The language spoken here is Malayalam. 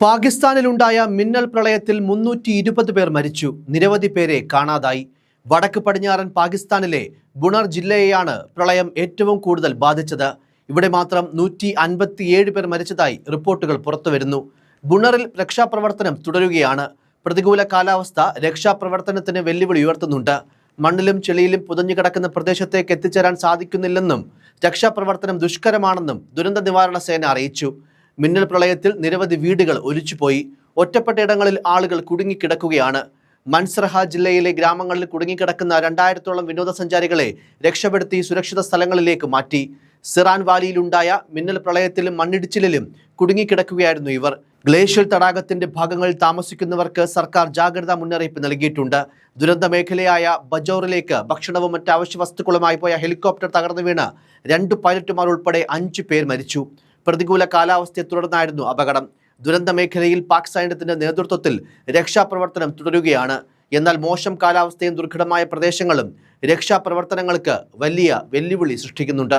പാകിസ്ഥാനിലുണ്ടായ മിന്നൽ പ്രളയത്തിൽ മുന്നൂറ്റി ഇരുപത് പേർ മരിച്ചു. നിരവധി പേരെ കാണാതായി. വടക്ക് പടിഞ്ഞാറൻ പാകിസ്ഥാനിലെ ബുണർ ജില്ലയെയാണ് പ്രളയം ഏറ്റവും കൂടുതൽ ബാധിച്ചത്. ഇവിടെ മാത്രം നൂറ്റി അൻപത്തിയേഴ് പേർ മരിച്ചതായി റിപ്പോർട്ടുകൾ പുറത്തുവരുന്നു. ബുണറിൽ രക്ഷാപ്രവർത്തനം തുടരുകയാണ്. പ്രതികൂല കാലാവസ്ഥ രക്ഷാപ്രവർത്തനത്തിന് വെല്ലുവിളി ഉയർത്തുന്നുണ്ട്. മണ്ണിലും ചെളിയിലും പുതഞ്ഞു കിടക്കുന്ന പ്രദേശത്തേക്ക് എത്തിച്ചേരാൻ സാധിക്കുന്നില്ലെന്നും രക്ഷാപ്രവർത്തനം ദുഷ്കരമാണെന്നും ദുരന്ത നിവാരണ സേന അറിയിച്ചു. മിന്നൽ പ്രളയത്തിൽ നിരവധി വീടുകൾ ഒലിച്ചുപോയി. ഒറ്റപ്പെട്ട ഇടങ്ങളിൽ ആളുകൾ കുടുങ്ങിക്കിടക്കുകയാണ്. മൻസർഹ ജില്ലയിലെ ഗ്രാമങ്ങളിൽ കുടുങ്ങിക്കിടക്കുന്ന രണ്ടായിരത്തോളം വിനോദസഞ്ചാരികളെ രക്ഷപ്പെടുത്തി സുരക്ഷിത സ്ഥലങ്ങളിലേക്ക് മാറ്റി. സിറാൻ വാലിയിലുണ്ടായ മിന്നൽ പ്രളയത്തിലും മണ്ണിടിച്ചിലിലും കുടുങ്ങിക്കിടക്കുകയായിരുന്നു ഇവർ. ഗ്ലേഷ്യൽ തടാകത്തിന്റെ ഭാഗങ്ങളിൽ താമസിക്കുന്നവർക്ക് സർക്കാർ ജാഗ്രതാ മുന്നറിയിപ്പ് നൽകിയിട്ടുണ്ട്. ദുരന്ത മേഖലയായ ബജോറിലേക്ക് ഭക്ഷണവും മറ്റ് അവശ്യ വസ്തുക്കളുമായി പോയ ഹെലികോപ്റ്റർ തകർന്നു വീണ് രണ്ട് പൈലറ്റുമാർ ഉൾപ്പെടെ അഞ്ച് പേർ മരിച്ചു. പ്രതികൂല കാലാവസ്ഥയെ തുടർന്നായിരുന്നു അപകടം. ദുരന്ത മേഖലയിൽ പാക് സൈന്യത്തിന്റെ നേതൃത്വത്തിൽ രക്ഷാപ്രവർത്തനം തുടരുകയാണ്. എന്നാൽ മോശം കാലാവസ്ഥയും ദുർഘടമായ പ്രദേശങ്ങളും രക്ഷാപ്രവർത്തനങ്ങൾക്ക് വലിയ വെല്ലുവിളി സൃഷ്ടിക്കുന്നുണ്ട്.